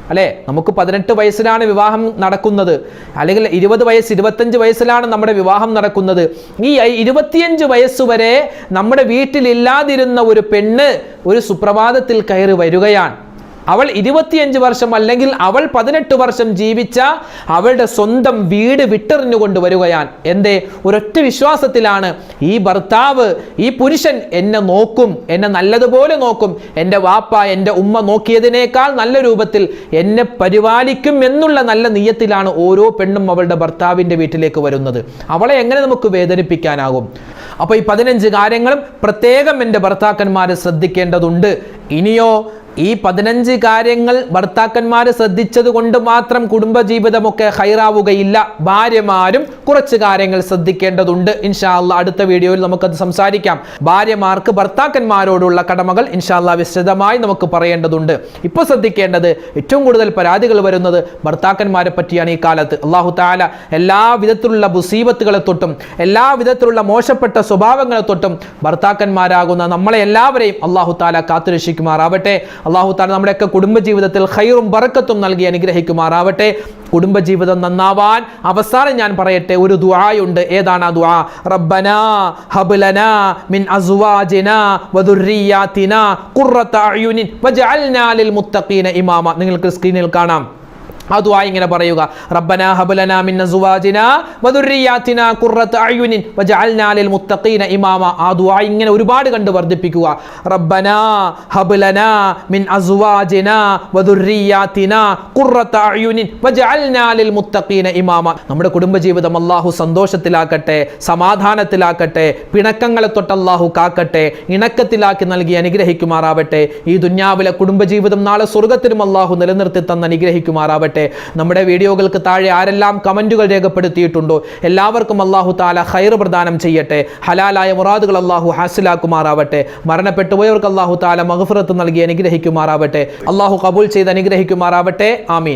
അല്ലേ? നമുക്ക് പതിനെട്ട് വയസ്സിലാണ് വിവാഹം നടക്കുന്നത്. അല്ലെങ്കിൽ ഇരുപത് വയസ്സ് ഇരുപത്തഞ്ച് വയസ്സിലാണ് നമ്മുടെ വിവാഹം നടക്കുന്നത്. ഈ ഇരുപത്തിയഞ്ച് വയസ്സ് വരെ നമ്മുടെ വീട്ടിലില്ലാതിരുന്ന ഒരു പെണ്ണ് ഒരു സുപ്രഭാതത്തിൽ കയറി വരികയാണ്. അവൾ ഇരുപത്തിയഞ്ച് വർഷം അല്ലെങ്കിൽ അവൾ പതിനെട്ട് വർഷം ജീവിച്ച അവളുടെ സ്വന്തം വീട് വിട്ടെറിഞ്ഞുകൊണ്ട് കൊണ്ടുവരികയാൻ എന്റെ ഒരൊറ്റ വിശ്വാസത്തിലാണ് ഈ ഭർത്താവ് ഈ പുരുഷൻ എന്നെ നോക്കും എന്നെ നല്ലതുപോലെ നോക്കും. എന്റെ വാപ്പ എന്റെ ഉമ്മ നോക്കിയതിനേക്കാൾ നല്ല രൂപത്തിൽ എന്നെ പരിപാലിക്കും എന്നുള്ള നല്ല നീയത്തിലാണ് ഓരോ പെണ്ണും അവളുടെ ഭർത്താവിന്റെ വീട്ടിലേക്ക് വരുന്നത്. അവളെ എങ്ങനെ നമുക്ക് വേദനിപ്പിക്കാനാകും? അപ്പോൾ ഈ പതിനഞ്ച് കാര്യങ്ങളും പ്രത്യേകം എന്റെ ഭർത്താക്കന്മാർ ശ്രദ്ധിക്കേണ്ടതുണ്ട്. ഇനിയോ ഈ പതിനഞ്ച് കാര്യങ്ങൾ ഭർത്താക്കന്മാർ ശ്രദ്ധിച്ചത് കൊണ്ട് മാത്രം കുടുംബജീവിതമൊക്കെ ഹൈറാവുകയില്ല. ഭാര്യമാരും കുറച്ച് കാര്യങ്ങൾ ശ്രദ്ധിക്കേണ്ടതുണ്ട്. ഇൻഷാല്ല അടുത്ത വീഡിയോയിൽ നമുക്കത് സംസാരിക്കാം. ഭാര്യമാർക്ക് ഭർത്താക്കന്മാരോടുള്ള കടമകൾ ഇൻഷാല്ല വിശദമായി നമുക്ക് പറയേണ്ടതുണ്ട്. ഇപ്പോൾ ശ്രദ്ധിക്കേണ്ടത് ഏറ്റവും കൂടുതൽ പരാതികൾ വരുന്നത് ഭർത്താക്കന്മാരെ പറ്റിയാണ് ഈ കാലത്ത്. അള്ളാഹു താല എല്ലാ വിധത്തിലുള്ള മുസീബത്തുകളെ തൊട്ടും എല്ലാ വിധത്തിലുള്ള മോശപ്പെട്ട സ്വഭാവങ്ങളെ തൊട്ടും ഭർത്താക്കന്മാരാകുന്ന നമ്മളെ എല്ലാവരെയും അള്ളാഹു താല കാത്തുരക്ഷിക്കുമാറാവട്ടെ. അള്ളാഹു താല നമ്മുടെയൊക്കെ കുടുംബജീവിതത്തിൽ ഹൈറും ബറക്കത്തും നൽകി അനുഗ്രഹിക്കുമാറാവട്ടെ. കുടുംബജീവിതം നന്നാവാൻ അവസാനം ഞാൻ പറയട്ടെ ഒരു ദുആയുണ്ട്. ഏതാണ് ആ ദുആ? റബ്ബന ഹബ്ലന മിൻ അസ്വാജിന വദുർരിയാതിന ഖുർറത അയുനിൻ വജഅൽനാ ലിൽ മുത്തഖീന ഇമാമ. നിങ്ങൾക്ക് സ്ക്രീനിൽ കാണാം. ആ ദുആ ഇങ്ങനെ പറയുക. റബ്ബനാ മിൻ അസ്വാജിനാ ഖുർറത വജഅൽനാ ലിൽ മുത്തഖീന ആ ഇങ്ങനെ ഒരുപാട് കണ്ട് വർദ്ധിപ്പിക്കുക. റബ്ബന മിൻ അസ്വാജിനാ ഖുർറത വജഅൽനാ ലിൽ മുത്തഖീന നമ്മുടെ കുടുംബജീവിതം അല്ലാഹു സന്തോഷത്തിലാക്കട്ടെ സമാധാനത്തിലാക്കട്ടെ പിണക്കങ്ങളെ തൊട്ട് അല്ലാഹു കാക്കട്ടെ ഇണക്കത്തിലാക്കി നൽകി അനുഗ്രഹിക്കുമാറാവട്ടെ ഈ ദുന്യാവിലെ കുടുംബജീവിതം നാളെ സ്വർഗത്തിനും അല്ലാഹു നിലനിർത്തി തന്ന് അനുഗ്രഹിക്കുമാറാവട്ടെ. നമ്മുടെ വീഡിയോകൾക്ക് താഴെ ആരെല്ലാം കമന്റുകൾ രേഖപ്പെടുത്തിയിട്ടുണ്ടോ? എല്ലാവർക്കും അള്ളാഹു താല ഹൈർ പ്രദാനം ചെയ്യട്ടെ. ഹലാലായ മുറാദുകൾ അള്ളാഹു ഹാസിലാക്കുമാറാവട്ടെ. മരണപ്പെട്ടു പോയവർക്ക് അല്ലാഹു താല മഹഫുറത്ത് നൽകി അനുഗ്രഹിക്കുമാറാവട്ടെ. അള്ളാഹു കബൂൽ ചെയ്ത് അനുഗ്രഹിക്കുമാറാവട്ടെ. ആമീൻ.